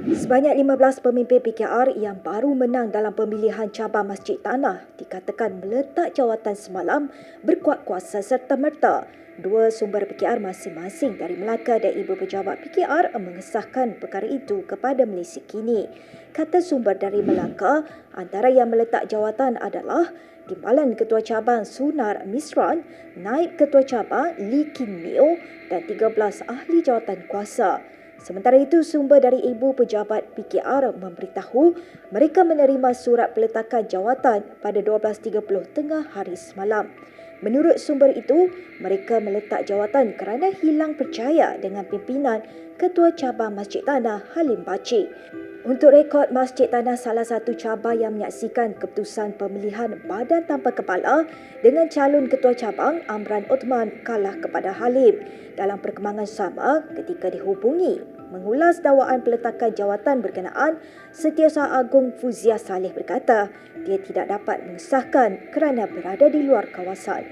Sebanyak 15 pemimpin PKR yang baru menang dalam pemilihan cabang Masjid Tanah dikatakan meletak jawatan semalam berkuat kuasa serta merta. Dua sumber PKR masing-masing dari Melaka dan Ibu Pejabat PKR mengesahkan perkara itu kepada Malaysia kini. Kata sumber dari Melaka, antara yang meletak jawatan adalah Timbalan Ketua Cabang Sunar Misran, Naib Ketua Cabang Lee Kin Mio dan 13 ahli jawatan kuasa. Sementara itu, sumber dari Ibu Pejabat PKR memberitahu mereka menerima surat peletakan jawatan pada 12.30 tengah hari semalam. Menurut sumber itu, mereka meletak jawatan kerana hilang percaya dengan pimpinan Ketua Cabang Masjid Tanah Halim Baci. Untuk rekod Masjid Tanah salah satu cabang yang menyaksikan keputusan pemilihan badan tanpa kepala dengan calon ketua cabang Amran Uthman kalah kepada Halim. Dalam perkembangan sama ketika dihubungi mengulas dakwaan peletakan jawatan berkenaan, Setiausaha Agung Fuzia Saleh berkata dia tidak dapat mengesahkan kerana berada di luar kawasan.